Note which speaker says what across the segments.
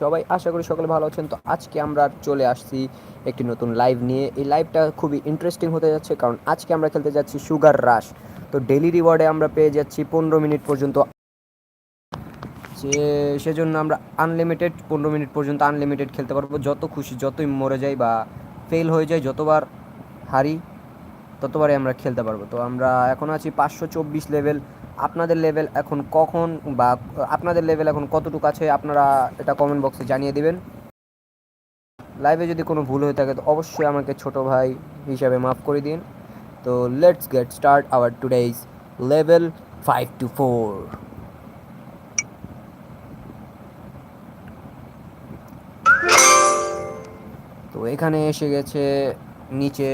Speaker 1: সবাই আশা করি সকলে ভালো আছেন। তো আজকে আমরা চলে আসছি একটি নতুন লাইভ নিয়ে। এই লাইভটা খুবই ইন্টারেস্টিং হতে যাচ্ছে, কারণ আজকে আমরা খেলতে যাচ্ছি সুগার রাশ তো ডেলি রিওয়ার্ডে আমরা পেয়ে যাচ্ছি পনেরো মিনিট পর্যন্ত। সে, সেজন্য আমরা আনলিমিটেড পনেরো মিনিট পর্যন্ত আনলিমিটেড খেলতে পারব। যত খুশি, যতই মরে যাই বা ফেল হয়ে যায় যতবার হারি, ততবারই আমরা খেলতে পারব। তো আমরা এখন আছি পাঁচশো চব্বিশ লেভেল আপনাদের লেভেল এখন কখন বা আপনাদের লেভেল এখন কতটুকু আছে, আপনারা এটা কমেন্ট বক্সে জানিয়ে দিবেন। লাইভে যদি কোনো ভুল হয়ে থাকে, তো অবশ্যই আমাকে ছোট ভাই হিসাবে মাফ করে দিন। তো let's get start our today's level five two four তো এখানে এসে গেছে, নিচে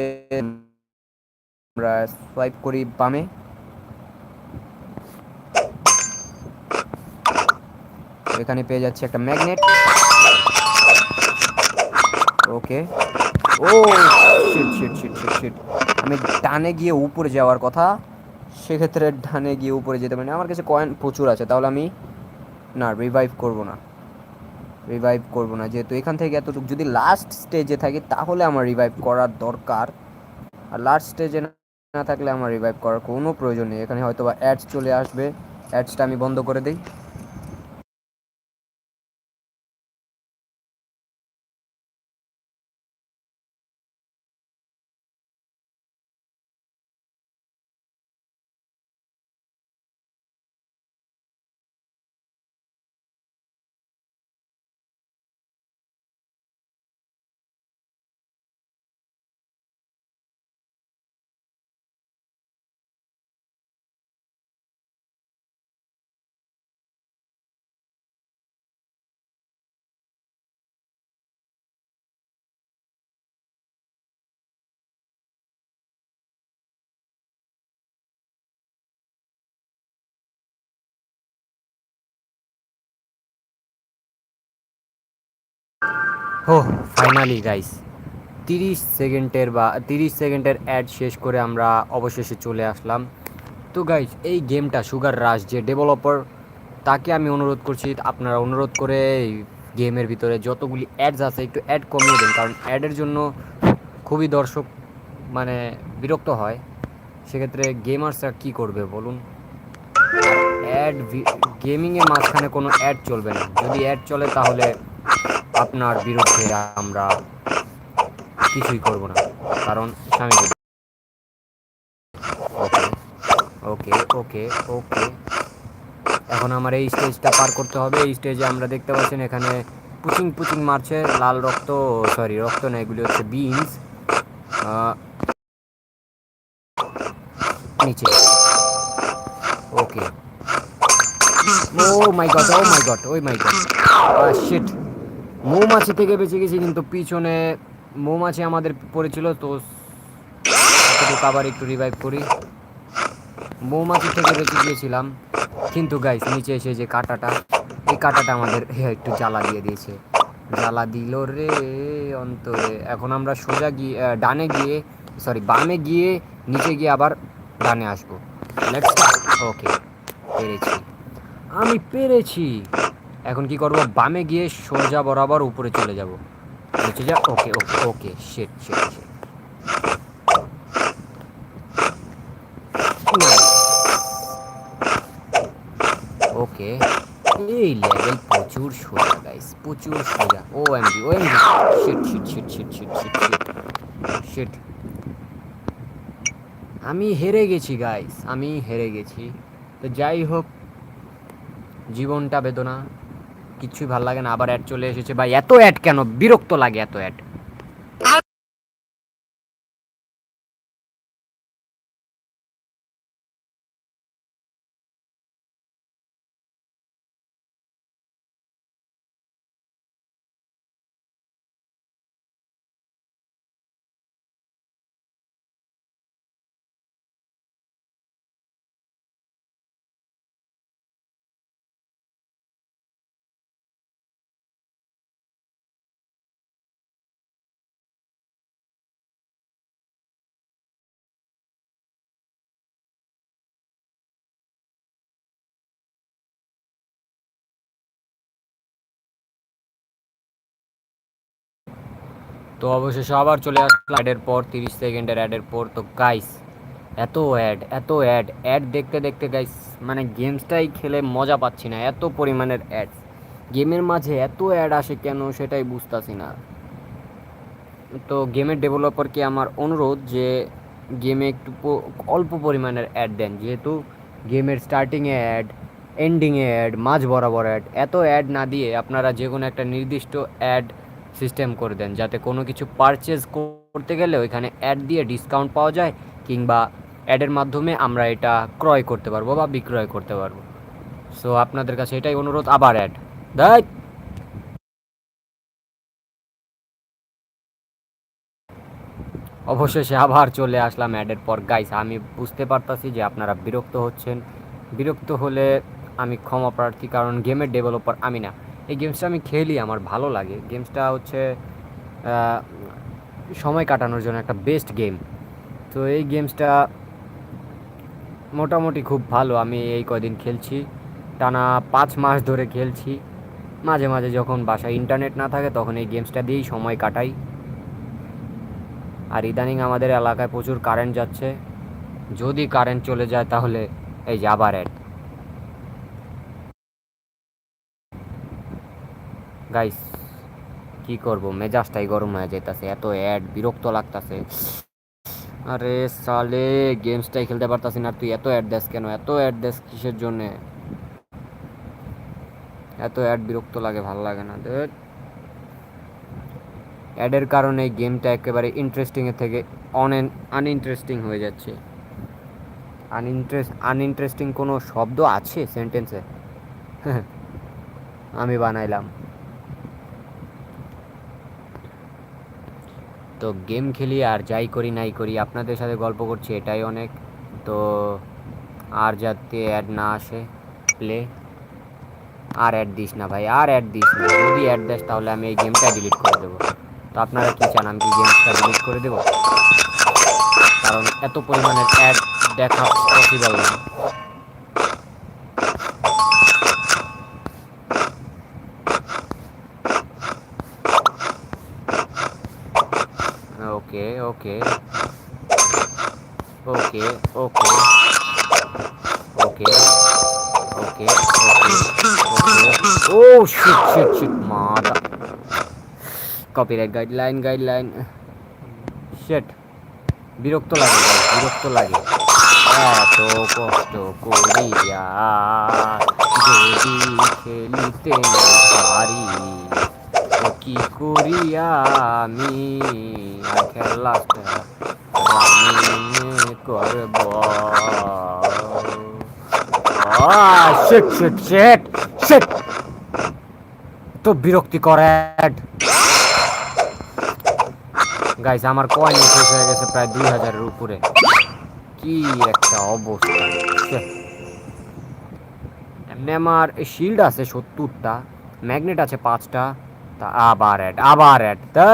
Speaker 1: আমরা সোয়াইপ করি বামে। এখানে পেয়ে যাচ্ছি একটা magnet. Okay. Oh shit shit shit shit shit আমি ডানে গিয়ে উপরে যাওয়ার কথা। সেক্ষেত্রে ডানে গিয়ে উপরে যেতে পারি। আমার কাছে কয়েন প্রচুর আছে, তাহলে আমি না রিভাইভ করব না। রিভাইভ করব না। যেহেতু এখান থেকে এতটুকু যদি লাস্ট স্টেজে থাকি, তাহলে আমার রিভাইভ করার দরকার। আর লাস্ট স্টেজে না থাকলে আমার রিভাইভ করার কোনো প্রয়োজন নেই। এখানে হয়তো বা অ্যাডস চলে আসবে। অ্যাডসটা আমি বন্ধ করে দিই। হো ফাইনালি গাইস তিরিশ সেকেন্ডের বা, তিরিশ সেকেন্ডের অ্যাড শেষ করে আমরা অবশেষে চলে আসলাম। তো গাইস এই গেমটা সুগার রাশ যে ডেভেলপার তাকে আমি অনুরোধ করছি, আপনারা অনুরোধ করে এই গেমের ভিতরে যতগুলি অ্যাডস আছে, একটু অ্যাড কমিয়ে দেন। কারণ অ্যাডের জন্য খুবই দর্শক মানে বিরক্ত হয়। সেক্ষেত্রে গেমার্সরা কী করবে বলুন? অ্যাড গেমিংয়ের মাঝখানে কোনো অ্যাড চলবে না। যদি অ্যাড চলে, তাহলে আপনার বিরুদ্ধে আমরা কিছুই করব না। কারণ স্বামী ওকে ওকে ওকে এখন আমার এই স্টেজটা পার করতে হবে। এই স্টেজে আমরা দেখতে পাচ্ছেন এখানে পুচিং পুচিং মারছে, লাল রক্ত সরি রক্ত না, এগুলি হচ্ছে বিনস নিচে। ওকে। ও মাই গড, ও মাই গড, ওই মাই গড। শিট মৌমাছি থেকে বেঁচে গেছি, কিন্তু পিছনে মৌমাছি আমাদের পড়েছিল, তো আবার একটু রিভাইভ করি। মৌমাছি থেকে বেঁচে গিয়েছিলাম, কিন্তু গাইস নিচে এসে যে কাটাটা, এই কাটাটা আমাদের একটু জ্বালা দিয়ে দিয়েছে। জ্বালা দিল রে অন্তরে। এখন আমরা সোজা গিয়ে ডানে গিয়ে সরি বামে গিয়ে, নিচে গিয়ে আবার ডানে আসব। ওকে পেরেছি। আমি পেরেছি। এখন কি করব? বামে গিয়ে সোজা বরাবর উপরে চলে যাব। নিচে যা, ওকে ওকে ওকে শেট শেট ওকে, এই লেভেল প্রচুর সোজা গাইস প্রচুর সোজা। O MG O MG shit shit shit shit shit shit shit shit আমি হেরে গেছি গাইস আমি হেরে গেছি। তো যাই হোক, জীবনটা বেদনা। কিছুই ভালো লাগে না, আবার অ্যাড চলে এসেছে। ভাই, এত অ্যাড কেন? বিরক্ত লাগে এত অ্যাড তো অবশেষে আবার চলে আসলাম অ্যাডের পর, তিরিশ সেকেন্ডের অ্যাডের পর। তো গাইস এত অ্যাড এত অ্যাড অ্যাড দেখতে দেখতে গাইস মানে গেমসটাই খেলে মজা পাচ্ছি না, এত পরিমাণের অ্যাড গেমের মাঝে এত অ্যাড আসে কেন সেটাই বুঝতাছি না। তো গেমের ডেভেলপারকে আমার অনুরোধ যে গেমে একটু অল্প পরিমাণের অ্যাড দেন। যেহেতু গেমের স্টার্টিংয়ে অ্যাড এন্ডিংয়ে অ্যাড মাঝ বরাবর অ্যাড এত অ্যাড না দিয়ে আপনারা যে কোনো একটা নির্দিষ্ট অ্যাড সিস্টেম করে দেন, যাতে কোনো কিছু পারচেজ করতে গেলে ওইখানে অ্যাড দিয়ে ডিসকাউন্ট পাওয়া যায় কিংবা অ্যাডের মাধ্যমে আমরা এটা ক্রয় করতে পারব বা বিক্রয় করতে পারব। সো আপনাদের কাছে এটাই অনুরোধ, আবার অ্যাড দেখ অবশেষে আবার চলে আসলাম অ্যাডের পর। গাইস আমি বুঝতে পারতাছি যে আপনারা বিরক্ত হচ্ছেন। বিরক্ত হলে আমি ক্ষমা প্রার্থী, কারণ গেমের ডেভেলপার আমি না। এই গেমসটা আমি খেলি, আমার ভালো লাগে। গেমসটা হচ্ছে সময় কাটানোর জন্য একটা বেস্ট গেম তো এই গেমসটা মোটামুটি খুব ভালো। আমি এই কদিন খেলছি, টানা পাঁচ মাস ধরে খেলছি। মাঝে মাঝে যখন বাসায় ইন্টারনেট না থাকে, তখন এই গেমসটা দিয়েই সময় কাটাই। আর ইদানিং আমাদের এলাকায় প্রচুর কারেন্ট যাচ্ছে। যদি কারেন্ট চলে যায়, তাহলে এই যে আবার অ্যাড গাইস কি করব? মেজাজটাই গরম হয়ে যেতেছে এত অ্যাড বিরক্ত লাগতাছে। আরে সালে গেমসটাই খেলতে পারতাছি না। তুই এত অ্যাড দেস কেন? এত অ্যাড দেস কিসের জন্যে? এত অ্যাড বিরক্ত লাগে, ভালো লাগে না। দেখ। অ্যাডের কারণে গেমটা একেবারে ইন্টারেস্টিংয়ের থেকে অন আনইন্টারেস্টিং হয়ে যাচ্ছে। আনইন্টারেস্ট আনইন্টারেস্টিং কোনো শব্দ আছে সেন্টেন্সে আমি বানাইলাম। তো গেম খেলি আর যাই করি নাই করি, আপনাদের সাথে গল্প করছি, এটাই অনেক। তো আর যাতে অ্যাড না আসে প্লে আর অ্যাড দিস না ভাই, আর অ্যাড দিস না। যদি অ্যাড দিস তাহলে আমি এই গেমটা ডিলিট করে দেবো। তো আপনারা কী চান আমি কি গেমসটা ডিলিট করে দেবো? কারণ এত পরিমাণের অ্যাড দেখা পসিবল না। Okay okay okay okay okay okay oh shit shit shit মাতা কপিরাইট গাইডলাইন গাইডলাইন শিট বিরক্ত লাগে বিরক্ত লাগে এত কষ্ট করিয়া যদি খেলিতে পারি কি করিয়া আমি? খেলাটা করব। তো বিরক্তি করে গাইস আমার কয়েন শেষ হয়ে গেছে প্রায় দুই হাজারের উপরে। কি একটা অবস্থা। এমনি আমার শিল্ড আছে সত্তরটা ম্যাগনেট আছে পাঁচটা। আবার অ্যাড আবার অ্যাড তা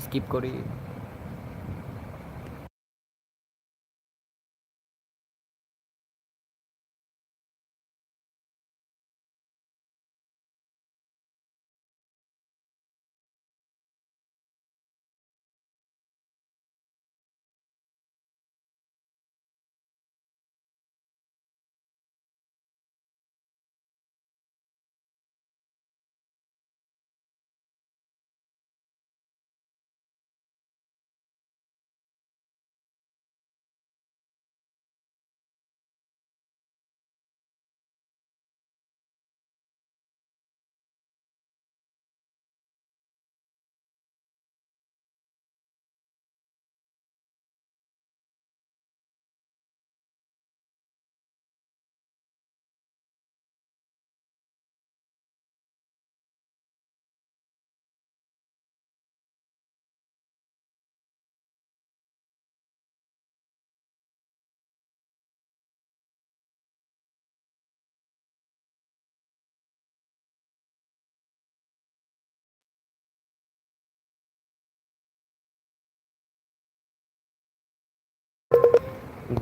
Speaker 1: স্কিপ করি।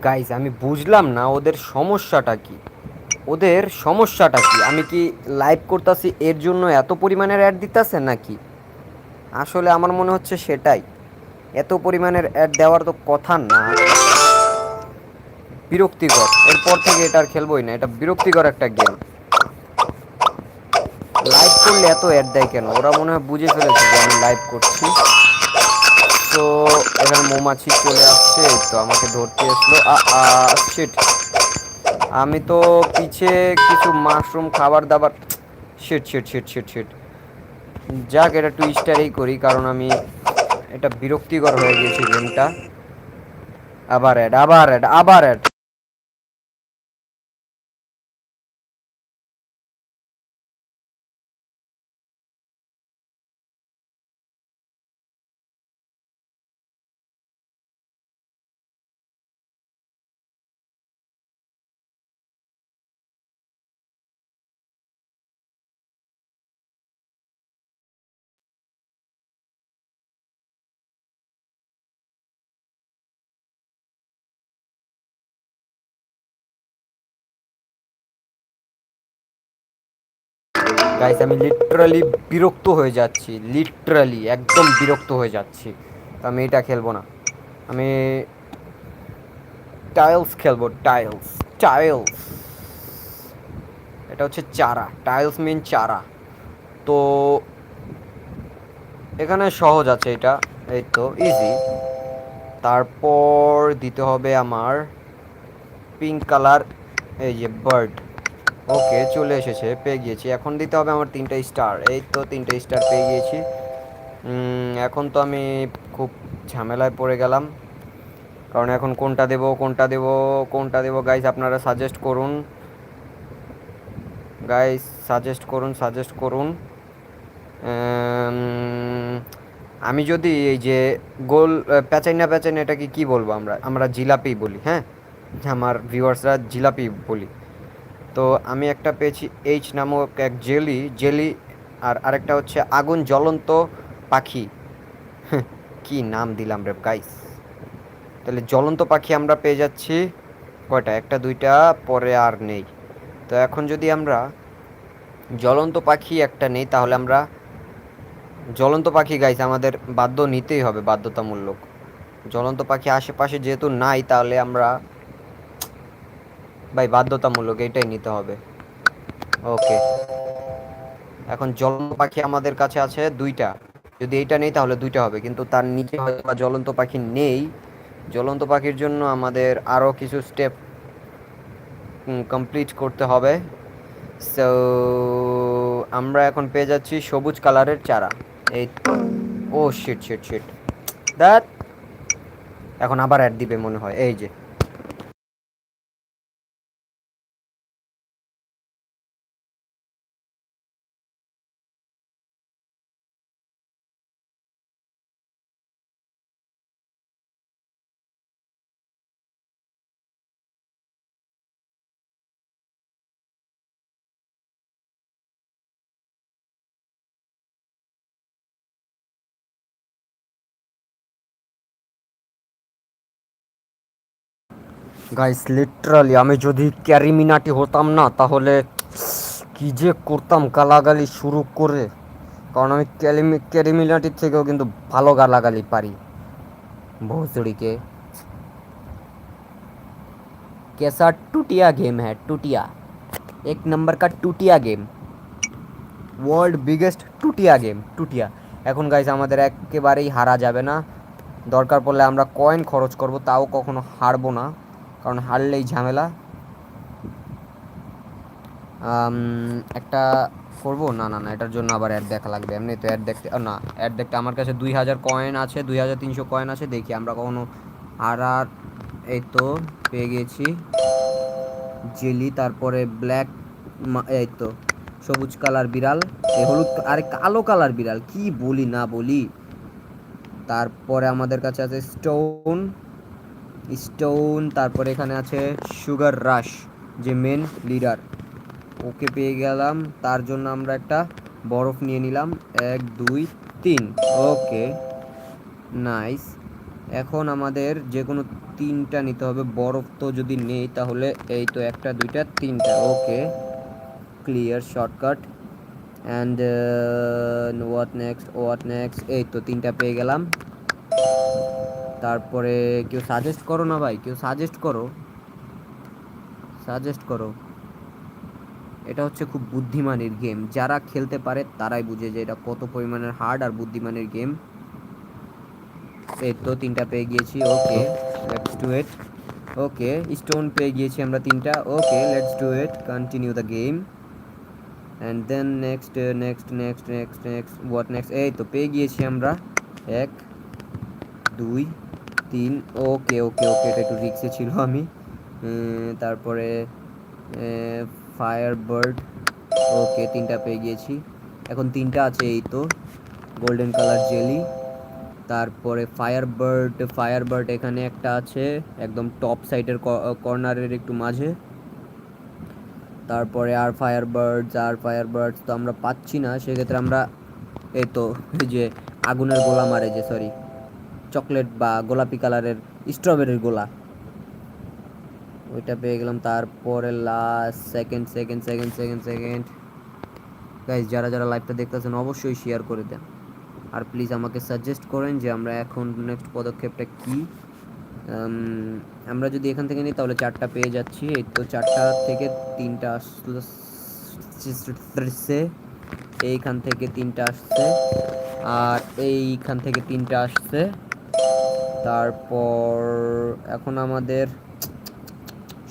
Speaker 1: গাইজ আমি বুঝলাম না ওদের সমস্যাটা কি। ওদের সমস্যাটা কি? আমি কি লাইভ করতেছি এর জন্য এত পরিমাণের অ্যাড দিতেছে নাকি? আসলে আমার মনে হচ্ছে সেটাই। এত পরিমাণের অ্যাড দেওয়ার তো কথা না। বিরক্তিকর। এরপর থেকে এটা আর খেলবোই না। এটা বিরক্তিকর একটা গেম লাইভ করলে এত অ্যাড দেয় কেন? ওরা মনে হয় বুঝে ফেলেছে যে আমি লাইভ করছি। তো এখানে মৌমাছি চলে আসছে তো আমাকে ধরতে এসলো। শিট আমি তো পিছে কিছু মাশরুম খাবার দাবার shit shit shit shit shit যাক, এটা টু স্টারেই করি, কারণ আমি এটা বিরক্তিকর হয়ে গিয়েছি গেমটা আবার অ্যাড আবার অ্যাড আবার অ্যাড গাইস আমি লিটারালি বিরক্ত হয়ে যাচ্ছি লিটারালি একদম বিরক্ত হয়ে যাচ্ছি। আমি এটা খেলব না। আমি টাইলস খেলব টাইলস টাইলস এটা হচ্ছে চারা টাইলস মিন চারা। তো এখানে সহজ আছে এটা, এই তো ইজি তারপর দিতে হবে আমার পিঙ্ক কালার এই যে বার্ড ওকে, চলে এসেছে, পেয়ে গিয়েছি। এখন দিতে হবে আমার তিনটা স্টার। এই তো তিনটা স্টার পেয়ে গিয়েছি। এখন তো আমি খুব ঝামেলায় পড়ে গেলাম। কারণ এখন কোনটা দেব কোনটা দেব কোনটা দেব? গাইস আপনারা সাজেস্ট করুন। গাইস সাজেস্ট করুন সাজেস্ট করুন। আমি যদি এই যে গোল প্যাচাইনা প্যাচাইনা এটাকে কি বলব আমরা? আমরা জিলাপি বলি হ্যাঁ? আমার ভিউয়ার্সরা জিলাপি বলি। তো আমি একটা পেয়েছি এইচ নামক এক জেলি জেলি আর আরেকটা হচ্ছে আগুন জ্বলন্ত পাখি। কি নাম দিলাম রে গাইস তাহলে জ্বলন্ত পাখি আমরা পেয়ে যাচ্ছি কয়টা? একটা, দুইটা, পরে আর নেই। তো এখন যদি আমরা জ্বলন্ত পাখি একটা নেই, তাহলে আমরা জ্বলন্ত পাখি গাইছে আমাদের বাধ্য নিতেই হবে, বাধ্যতামূলক। জ্বলন্ত পাখি আশেপাশে যেহেতু নাই, তাহলে আমরা ভাই, বাধ্যতামূলক, এটাই নিতে হবে। ওকে। এখন জ্বলন্ত পাখি আমাদের কাছে আছে দুইটা। যদি এইটা নেই তাহলে দুইটা হবে, কিন্তু তার নিচে হয়তো বা জ্বলন্ত পাখি নেই। জ্বলন্ত পাখির জন্য আমাদের আরও কিছু স্টেপ কমপ্লিট করতে হবে। সো আমরা এখন পেয়ে যাচ্ছি সবুজ কালারের চারা। এই oh shit shit shit that এখন আবার অ্যাড দিবে মনে হয়। এই যে। গাইস লিটারালি আমি যদি ক্যারিমিনাটি হতাম না তাহলে কি যে করতাম গালাগালি শুরু করে কারণ আমি ক্যালিমি ক্যারিমিনাটির থেকেও কিন্তু ভালো গালাগালি পারি ভোসড়িকে कैसा टूटिया गेम है टूटिया एक नंबर का टूटिया गेम ওয়ার্ল্ড বিগেস্ট টুটিয়া গেম টুটিয়া এখন গাইস আমাদের একেবারেই হারা যাবে না দরকার পড়লে আমরা কয়েন খরচ করব তাও কখনো হারবো না কারণ হারলেই ঝামেলা। একটা করব? না না না, এটার জন্য আবার অ্যাড দেখা লাগবে। এমনি তো অ্যাড দেখতে না অ্যাড দেখতে আমার কাছে দুই হাজার কয়েন আছে, দুই হাজার তিনশো কয়েন আছে। দেখি, আমরা কখনো আর হারার এই তো, পেয়ে গেছি। জেলি, তারপরে ব্ল্যাক এই তো, সবুজ কালার বিড়াল এ হলুদ আরে, কালো কালার বিড়াল, কি বলি না বলি? তারপরে আমাদের কাছে আছে স্টোন স্টোন, তারপরে এখানে আছে সুগার রাশ, যে মেন লিডার ওকে পেয়ে গেলাম, তার জন্য আমরা একটা বরফ নিয়ে নিলাম। এক, দুই, তিন। ওকে নাইস এখন আমাদের যে কোনো তিনটা নিতে হবে, বরফ তো যদি নেই তাহলে এই তো একটা, দুইটা, তিনটা। Okay clear shortcut and what next what next এই তো তিনটা পেয়ে গেলাম। তারপরে কেউ সাজেস্ট করো না ভাই, কেউ সাজেস্ট করো। সাজেস্ট করো। এটা হচ্ছে খুব বুদ্ধিমানের গেম যারা খেলতে পারে তারাই বুঝে যে এটা কত পরিমাণের হার্ড আর বুদ্ধিমানের গেম এই তো তিনটা পেয়ে গিয়েছি okay let's do it okay stone পেয়ে গিয়েছি আমরা তিনটা। Okay let's do it continue the game and then next next next next next what next এই তো পেয়ে গিয়েছি আমরা। এক, দুই তিন, ওকে ওকে ওকে, এটা একটু রিক্সে ছিল আমি। তারপরে ফায়ার বার্ড ওকে, তিনটা পেয়ে গিয়েছি। এখন তিনটা আছে এই তো গোল্ডেন কালার জেলি তারপরে ফায়ার বার্ড ফায়ার বার্ড এখানে একটা আছে, একদম টপ সাইডের কর্নারের একটু মাঝে। তারপরে আর ফায়ার বার্ডস আর ফায়ার বার্ডস তো আমরা পাচ্ছি না, সেক্ষেত্রে আমরা এই তো যে আগুনের গোলা মারে যে সরি চকলেট বা গোলাপি কালারের স্ট্রবেরির গোলা। ওইটা পেয়ে গেলাম। তারপরে last second second second second second guys যারা যারা লাইভটা দেখতেছেন, অবশ্যই শেয়ার করে দেন। আর প্লিজ আমাকে সাজেস্ট করেন যে আমরা এখন নেক্সট পদক্ষেপটা কি। আমরা যদি এখান থেকে নিই, তাহলে চারটা পেয়ে যাচ্ছি। এই তো চারটা থেকে তিনটা আসছে এইখান থেকে তিনটা আসছে। আর এইখান থেকে তিনটা আসছে। তারপর এখন আমাদের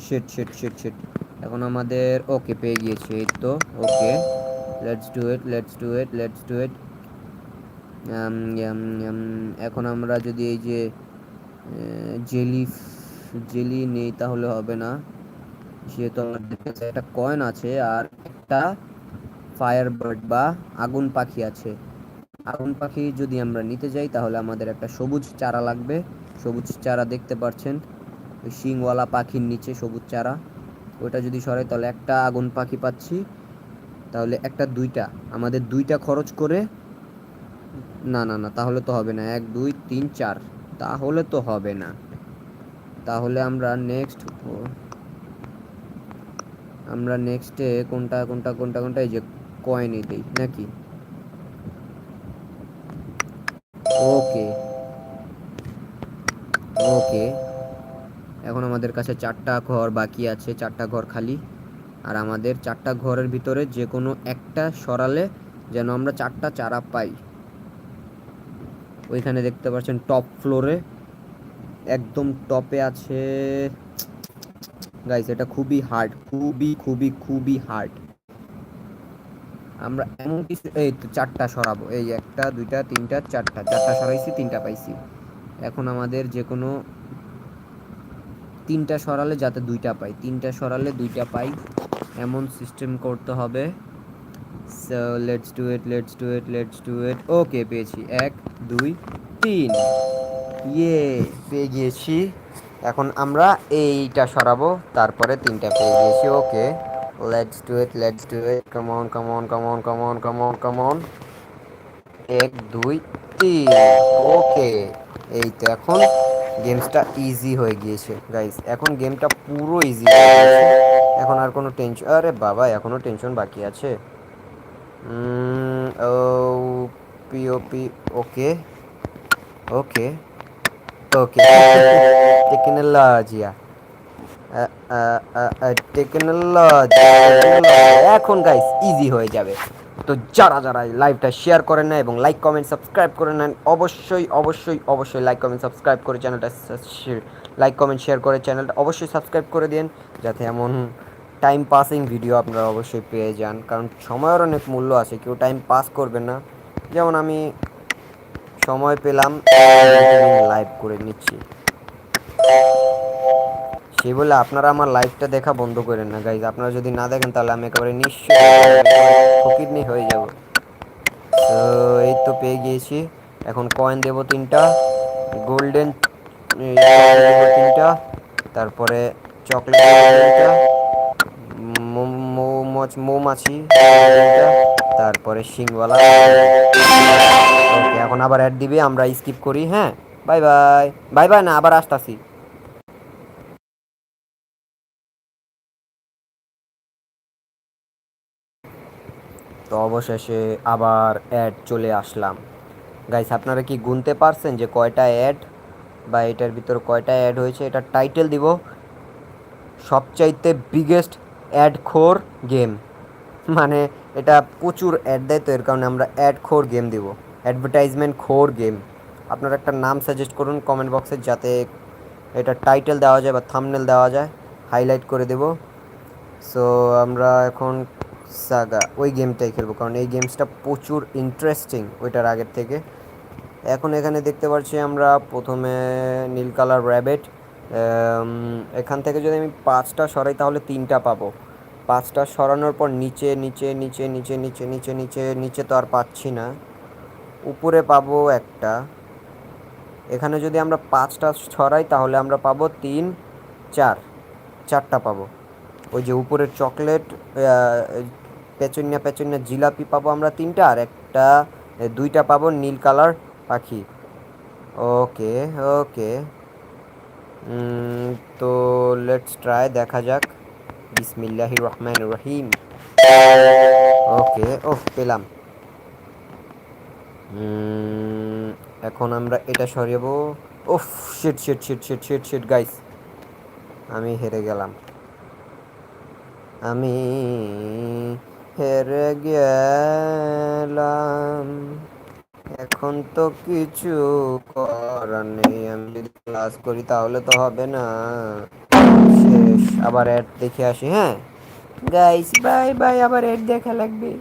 Speaker 1: শিট শিট শিট শিট এখন আমাদের ওকে পেয়ে গিয়েছি, এই তো okay let's do it let's do it let's do it এখন আমরা যদি এই যে জেলি জেলি নেই তাহলে হবে না। যেহেতু আমাদের কাছে একটা কয়েন আছে আর একটা ফায়ার বার্ড বা আগুন পাখি আছে। আগুন পাখি যদি আমরা নিতে যাই, তাহলে আমাদের একটা সবুজ চারা লাগবে। সবুজ চারা দেখতে পাচ্ছেন ওই শিংওয়ালা পাখির নিচে সবুজ চারা। ওটা যদি সরাই, তাহলে একটা আগুন পাখি পাচ্ছি। তাহলে একটা, দুইটা। আমাদের দুইটা খরচ করে, না না না, তাহলে তো হবে না। এক, দুই, তিন, চার। তাহলে তো হবে না। তাহলে আমরা নেক্সট আমরা নেক্সটে কোনটা কোনটা কোনটা কোনটা, এই যে কয়েনই দিই, নাকি ওকে ওকে এখন আমাদের কাছে চারটা ঘর বাকি আছে, চারটা ঘর খালি। আর আমাদের চারটা ঘরের ভিতরে যে কোনো একটা সরালে যেন আমরা চারটা চারা পাই। ওইখানে দেখতে পাচ্ছেন টপ ফ্লোরে একদম টপে আছে। গাইস, এটা খুবই হার্ড খুবই খুবই খুবই হার্ড আমরা এমন কিছু, এই তো চারটা সরাবো। এই একটা, দুইটা, তিনটা, চারটা। চারটা সরাইছি, তিনটা পাইছি। এখন আমাদের যে কোনো তিনটা সরালে যাতে দুইটা পাই। তিনটা সরালে দুইটা পাই। এমন সিস্টেম করতে হবে। Let's do it let's do it let's do it okay পেয়েছি। এক, দুই, তিন। ইয়ে পেয়ে গিয়েছি। এখন আমরা এইটা সরাবো। তারপরে তিনটা পেয়ে গিয়েছি। Okay let's do it let's do it common common common common common on come on come on come on এক, দুই, তিন। ওকে এই তো এখন গেমসটা ইজি হয়ে গিয়েছে গাইস এখন গেমটা পুরো ইজি হয়ে গিয়েছে। এখন আর কোনো টেনশন আরে বাবা এখনও টেনশন বাকি আছে। ও পিওপি ওকে ওকে ওকে টেকনোলজিয়া টেকনোলজি এখন গাইস ইজি হয়ে যাবে। তো যারা যারা লাইভটা শেয়ার করেন না এবং লাইক কমেন্ট সাবস্ক্রাইব করে নেন অবশ্যই অবশ্যই অবশ্যই লাইক কমেন্ট সাবস্ক্রাইব করে চ্যানেলটা লাইক কমেন্ট শেয়ার করে চ্যানেলটা অবশ্যই সাবস্ক্রাইব করে দিন যাতে এমন টাইম পাসিং ভিডিও আপনারা অবশ্যই পেয়ে যান। কারণ সময়ের অনেক মূল্য আছে, কেউ টাইম পাস করবেন না। যেমন আমি সময় পেলাম লাইভ করে নিচ্ছি। সেই বলে, আপনারা আমার লাইভটা দেখা বন্ধ করেন না গাইজ আপনারা যদি না দেখেন, তাহলে আমি একেবারে নিশ্চয় ফকিরনি হয়ে যাব। তো, এই তো পেয়ে গিয়েছি। এখন কয়েন দেবো তিনটা গোল্ডেন তিনটা, তারপরে চকলেট মৌমাছি তারপরে শিংওয়ালা। ওকে এখন আবার অ্যাড দিবে, আমরা স্কিপ করি হ্যাঁ? বাই বাই বাই বাই না, আবার আসতাছি। তো অবশেষে আবার অ্যাড চলে আসলাম। গাইস আপনারা কি গুনতে পারছেন যে কয়টা অ্যাড বা এটার ভিতরে কয়টা অ্যাড হয়েছে? এটা টাইটেল দিব। সবচাইতে বিগেস্ট অ্যাড খোর গেম মানে এটা প্রচুর অ্যাড দেয়, তো এর কারণে আমরা অ্যাড খোর গেম দিব। অ্যাডভার্টাইজমেন্ট খোর গেম আপনারা একটা নাম সাজেস্ট করুন কমেন্ট বক্সে যাতে এটা টাইটেল দেওয়া যায় বা থামনেল দেওয়া যায়। হাইলাইট করে দেব। সো আমরা এখন সাগা ওই গেমটাই খেলব। কারণ এই গেমসটা প্রচুর ইন্টারেস্টিং ওইটার আগের থেকে। এখন এখানে দেখতে পাচ্ছি আমরা প্রথমে নীল কালার র্যাবেট এখান থেকে যদি আমি পাঁচটা সরাই তাহলে তিনটা পাবো। পাঁচটা সরানোর পর নিচে নিচে নিচে নিচে নিচে নিচে নিচে নিচে তো আর পাচ্ছি না। উপরে পাবো একটা। এখানে যদি আমরা পাঁচটা ছড়াই তাহলে আমরা পাবো তিন, চার। চারটা পাবো। ওই যে উপরের চকলেট পেচন্যা পেচন্যা জিলাপি পাবো আমরা তিনটা আর একটা দুইটা পাবো নীল কালার পাখি। ওকে ওকে। তো লেটস ট্রাই দেখা যাক। বিসমিল্লাহির রহমান রহিম। ওকে ও পেলাম। এখন আমরা এটা সরিয়েবো ওফ shit shit shit shit shit shit guys আমি হেরে গেলাম। আমি হেরে গেলাম। এখন তো কিছু করার নেই। আমি যদি ক্লাস করি তাহলে তো হবে না। শেষ, আবার অ্যাড দেখে আসি হ্যাঁ? গাইস বাই বাই আবার অ্যাড দেখা লাগবে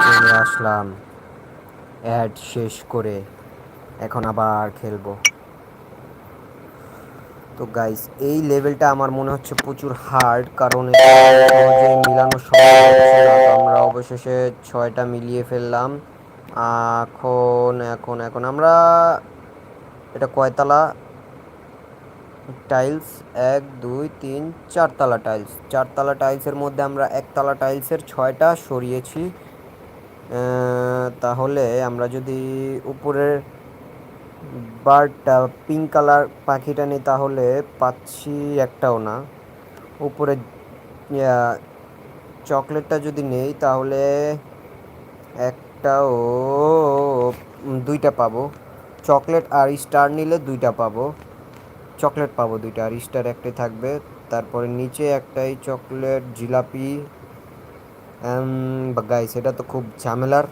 Speaker 1: চলে আসলাম। অ্যাড শেষ করে এখন আবার খেলব। তো গাইস এই লেভেলটা আমার মনে হচ্ছে প্রচুর হার্ড কারণ মিলানো আমরা অবশেষে ছয়টা মিলিয়ে ফেললাম। এখন এখন এখন আমরা এটা কয়তলা? টাইলস এক, দুই, তিন, চারতলা টাইলস চারতলা টাইলসের মধ্যে আমরা একতলা টাইলসের ছয়টা সরিয়েছি। তাহলে আমরা যদি উপরের বার্ডটা পিঙ্ক কালার পাখিটা নিই তাহলে পাচ্ছি একটাও না। উপরে চকলেটটা যদি নেই তাহলে একটাও দুইটা পাবো। চকলেট আর স্টার নিলে দুইটা পাবো। চকলেট পাবো দুইটা, আর স্টার একটাই থাকবে। তারপরে নিচে একটাই চকলেট জিলাপি গাইস এটা তো খুব ঝামেলার।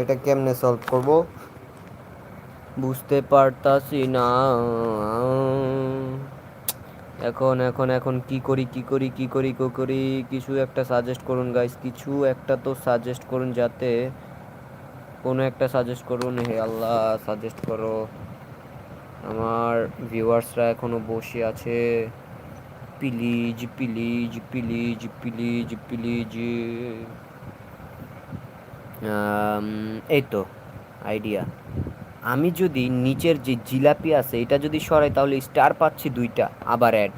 Speaker 1: এটা কেমনে সলভ করব? বুঝতে পারতাছি না। এখন এখন এখন কি করি কি করি কি করি কি করি? কিছু একটা সাজেস্ট করুন গাইস কিছু একটা তো সাজেস্ট করুন যাতে কোনো একটা সাজেস্ট করুন। হে আল্লাহ সাজেস্ট করো। আমার ভিউয়ার্সরা এখনও বসে আছে। Please please please please please এই তো আইডিয়া আমি যদি নিচের যে জিলাপি আছে, এটা যদি সরাই, তাহলে স্টার পাচ্ছি দুইটা, আবার অ্যাড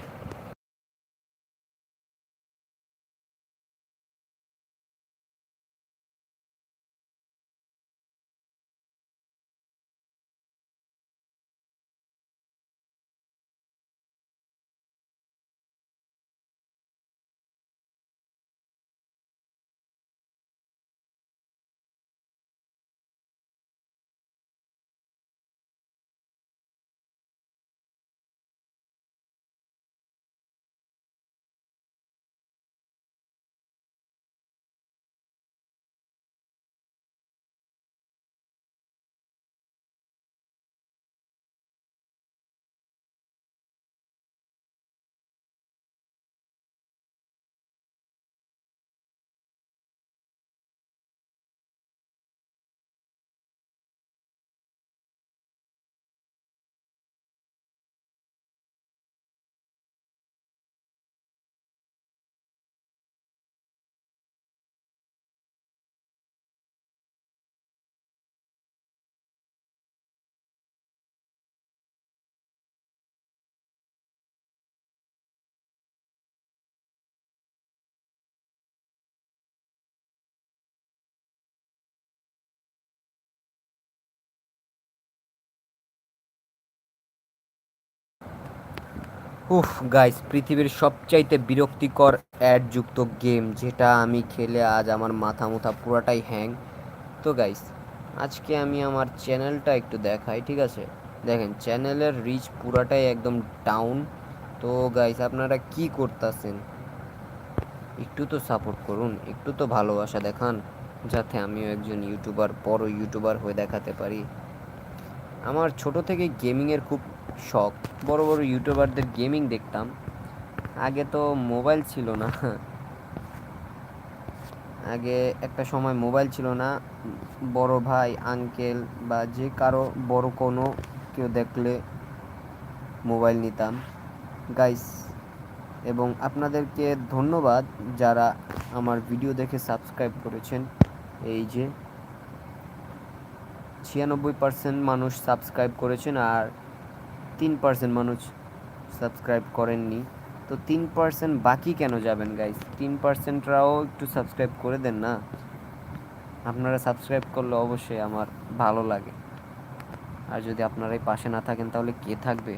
Speaker 1: উফ গাইস পৃথিবীর সবচাইতে বিরক্তিকর অ্যাডযুক্ত গেম যেটা আমি খেলে আজ আমার মাথা মুথা পুরাটাই হ্যাং তো গাইস আজকে আমি আমার চ্যানেলটা একটু দেখাই, ঠিক আছে? দেখেন চ্যানেলের রিচ পুরাটাই একদম ডাউন তো গাইস আপনারা কি করতেছেন? একটু তো সাপোর্ট করুন, একটু তো ভালোবাসা দেখান, যাতে আমিও একজন ইউটিউবার বড় ইউটিউবার হয়ে দেখাতে পারি। আমার ছোট থেকে গেমিংয়ের খুব শখ। বড় বড় ইউটিউবারদের গেমিং দেখতাম। আগে তো মোবাইল ছিল না। আগে একটা সময় মোবাইল ছিল না। বড় ভাই, আঙ্কেল বা যে কারও বড় কোনো কেউ দেখলে মোবাইল নিতাম। গাইস, এবং আপনাদেরকে ধন্যবাদ যারা আমার ভিডিও দেখে সাবস্ক্রাইব করেছেন। এই যে ছিয়ানব্বই পার্সেন্ট মানুষ সাবস্ক্রাইব করেছেন আর তিন পার্সেন্ট মানুষ সাবস্ক্রাইব করেননি। তো তিন পার্সেন্ট বাকি কেন যাবেন গাইস তিন পার্সেন্টরাও একটু সাবস্ক্রাইব করে দেন না? আপনারা সাবস্ক্রাইব করলে অবশ্যই আমার ভালো লাগে। আর যদি আপনারাই পাশে না থাকেন, তাহলে কে থাকবে?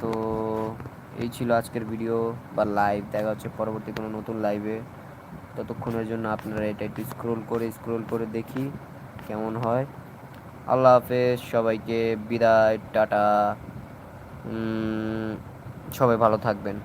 Speaker 1: তো এই ছিল আজকের ভিডিও বা লাইভ দেখা হচ্ছে পরবর্তী কোনো নতুন লাইভে ততক্ষণের জন্য আপনারা এটা একটু স্ক্রোল করে স্ক্রোল করে দেখি কেমন হয়। আল্লাহ হাফেজ সবাইকে বিদায় টাটা। সবাই ভালো থাকবেন।